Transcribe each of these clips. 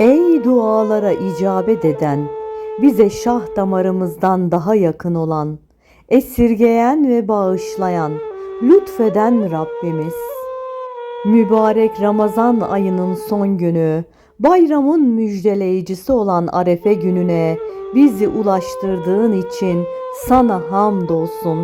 Ey dualara icabet eden, bize şah damarımızdan daha yakın olan, esirgeyen ve bağışlayan, lütfeden Rabbimiz. Mübarek Ramazan ayının son günü, bayramın müjdeleyicisi olan Arefe gününe bizi ulaştırdığın için sana hamdolsun.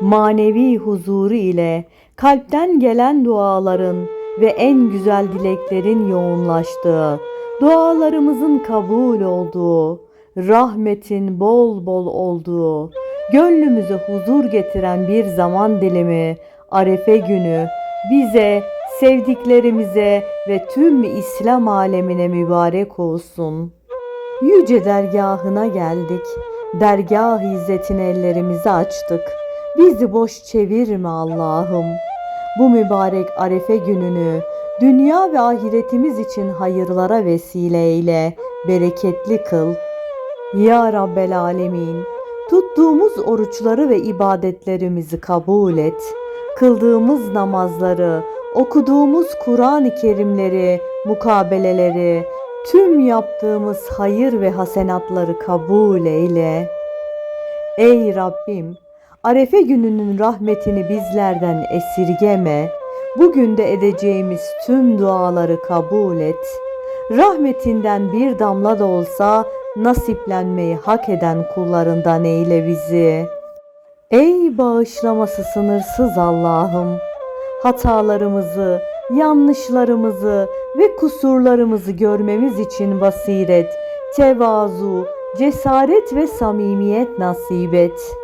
Manevi huzuru ile kalpten gelen duaların ve en güzel dileklerin yoğunlaştığı, dualarımızın kabul olduğu, rahmetin bol bol olduğu, gönlümüze huzur getiren bir zaman dilimi Arefe günü bize, sevdiklerimize ve tüm İslam alemine mübarek olsun. Yüce dergahına geldik. Dergah izzetine ellerimizi açtık. Bizi boş çevirme Allah'ım. Bu mübarek Arefe gününü dünya ve ahiretimiz için hayırlara vesile eyle, bereketli kıl. Ya Rabbel Alemin, tuttuğumuz oruçları ve ibadetlerimizi kabul et. Kıldığımız namazları, okuduğumuz Kur'an-ı Kerimleri, mukabeleleri, tüm yaptığımız hayır ve hasenatları kabul eyle. Ey Rabbim, Arefe gününün rahmetini bizlerden esirgeme. Bugün de edeceğimiz tüm duaları kabul et. Rahmetinden bir damla da olsa nasiplenmeyi hak eden kullarından eyle bizi. Ey bağışlaması sınırsız Allah'ım, hatalarımızı, yanlışlarımızı ve kusurlarımızı görmemiz için basiret, tevazu, cesaret ve samimiyet nasip et.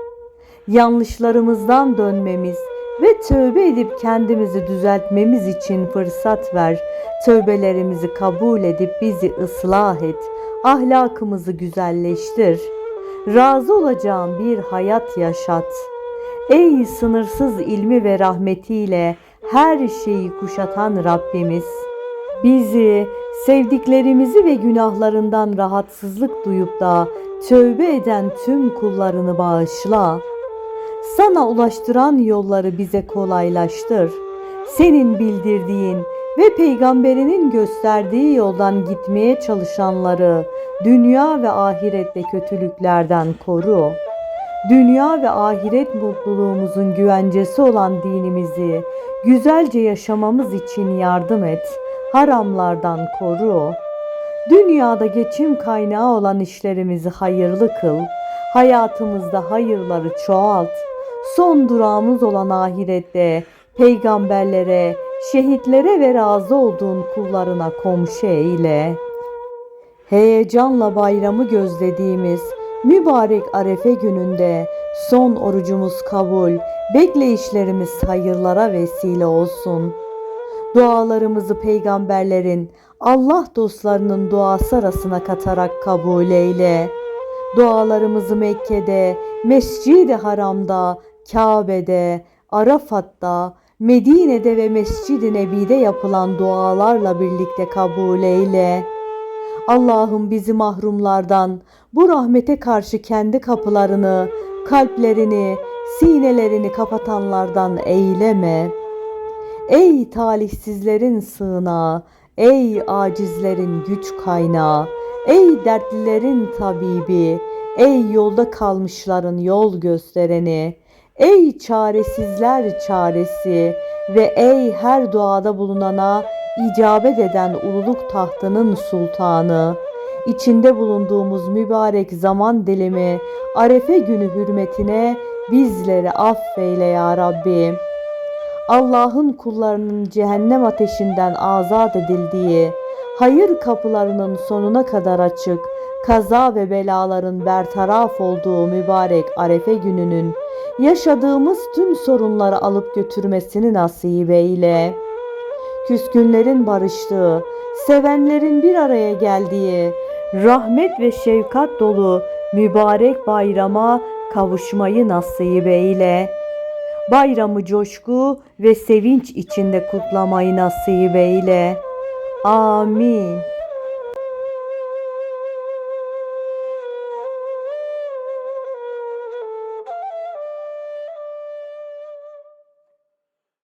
Yanlışlarımızdan dönmemiz ve tövbe edip kendimizi düzeltmemiz için fırsat ver. Tövbelerimizi kabul edip bizi ıslah et. Ahlakımızı güzelleştir. Razı olacağın bir hayat yaşat. Ey sınırsız ilmi ve rahmetiyle her şeyi kuşatan Rabbimiz. Bizi, sevdiklerimizi ve günahlarından rahatsızlık duyup da tövbe eden tüm kullarını bağışla. Sana ulaştıran yolları bize kolaylaştır. Senin bildirdiğin ve peygamberinin gösterdiği yoldan gitmeye çalışanları dünya ve ahirette kötülüklerden koru. Dünya ve ahiret mutluluğumuzun güvencesi olan dinimizi güzelce yaşamamız için yardım et. Haramlardan koru. Dünyada geçim kaynağı olan işlerimizi hayırlı kıl. Hayatımızda hayırları çoğalt. Son durağımız olan ahirette peygamberlere, şehitlere ve razı olduğun kullarına komşu eyle. Heyecanla bayramı gözlediğimiz mübarek Arefe gününde son orucumuz kabul, bekleyişlerimiz hayırlara vesile olsun. Dualarımızı peygamberlerin, Allah dostlarının duası arasına katarak kabul eyle. Dualarımızı Mekke'de, Mescid-i Haram'da, Kabe'de, Arafat'ta, Medine'de ve Mescid-i Nebi'de yapılan dualarla birlikte kabul eyle. Allah'ım bizi mahrumlardan, bu rahmete karşı kendi kapılarını, kalplerini, sinelerini kapatanlardan eyleme. Ey talihsizlerin sığınağı, ey acizlerin güç kaynağı, ey dertlilerin tabibi, ey yolda kalmışların yol göstereni, ey çaresizler çaresi ve ey her duada bulunana icabet eden ululuk tahtının sultanı, içinde bulunduğumuz mübarek zaman dilimi Arefe günü hürmetine bizleri affeyle ya Rabbi. Allah'ın kullarının cehennem ateşinden azat edildiği, hayır kapılarının sonuna kadar açık, kaza ve belaların bertaraf olduğu mübarek Arefe gününün yaşadığımız tüm sorunları alıp götürmesini nasip eyle. Küskünlerin barıştığı, sevenlerin bir araya geldiği, rahmet ve şefkat dolu mübarek bayrama kavuşmayı nasip eyle. Bayramı coşku ve sevinç içinde kutlamayı nasip eyle. Amin.